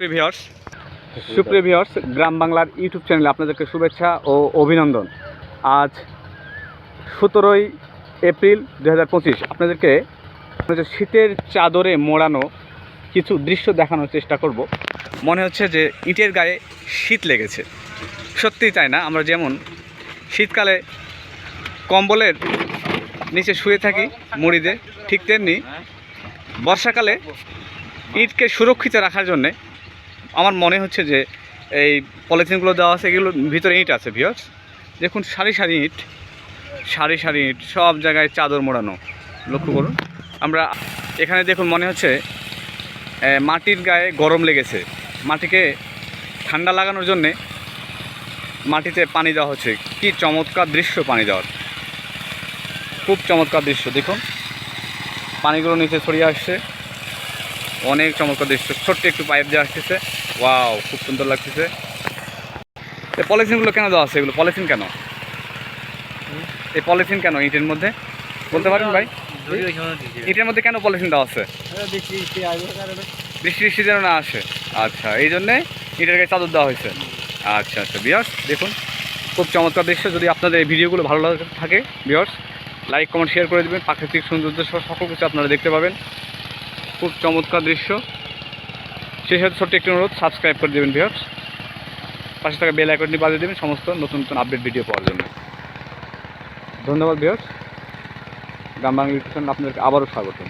প্রিভিয়ার্স সুপ্রিভিয়ার্স, গ্রাম বাংলার ইউটিউব চ্যানেলে আপনাদেরকে শুভেচ্ছা ও অভিনন্দন। আজ সতেরোই এপ্রিল দু হাজার পঁচিশ, আপনাদেরকে শীতের চাদরে মোড়ানো কিছু দৃশ্য দেখানোর চেষ্টা করব। মনে হচ্ছে যে ইটের গায়ে শীত লেগেছে। সত্যিই তাই না? আমরা যেমন শীতকালে কম্বলের নিচে শুয়ে থাকি, মুড়িদের, ঠিক তেমনি বর্ষাকালে ইটকে সুরক্ষিত রাখার জন্যে আমার মনে হচ্ছে যে এই পলিথিনগুলো দেওয়া আছে, এগুলো ভিতরে ইট আছে ভিওস দেখুন, সারি সারি ইট, সারি সারি ইট, সব জায়গায় চাদর মোড়ানো। লক্ষ্য করুন। আমরা এখানে দেখুন, মনে হচ্ছে মাটির গায়ে গরম লেগেছে। মাটিকে ঠান্ডা লাগানোর জন্যে মাটিতে পানি দেওয়া হচ্ছে। কি চমৎকার দৃশ্য পানি দেওয়ার। খুব চমৎকার দৃশ্য, দেখুন। পানিগুলো নিচে ছড়িয়ে আসছে। অনেক চমৎকার দৃশ্য। ছোট্ট একটু পাইপ দেওয়া আসতেছে। ওয়াও খুব সুন্দর লাগতেছে। পলিথিনগুলো কেন দেওয়া আছে এগুলো? পলিথিন কেন? এই পলিথিন কেন ইটের মধ্যে? বলতে পারেন ভাই। ইটের মধ্যে কেন পলিথিন দেওয়া আছে? বৃষ্টি বৃষ্টি যেন না আসে। আচ্ছা এই জন্যে ইটের গায়ে চাদর দেওয়া হয়েছে। আচ্ছা আচ্ছা বিয়ার্স দেখুন। খুব চমৎকার দৃশ্য। যদি আপনাদের এই ভিডিওগুলো ভালো লাগে থাকে বিয়ার্স লাইক কমেন্ট শেয়ার করে দেবেন। প্রাকৃতিক সৌন্দর্য সকল কিছু আপনারা দেখতে পাবেন। খুব চমৎকার দৃশ্য। সেই সাথে ছোট্ট একটি অনুরোধ সাবস্ক্রাইব করে দেবেন ভিওর্স পাশে থাকা বেল আইকনটি বাজিয়ে দেবেন সমস্ত নতুন নতুন আপডেট ভিডিও পাওয়ার জন্য। ধন্যবাদ ভিওর্স গ্রাম বাংলা আপনাদেরকে আবারও স্বাগতম।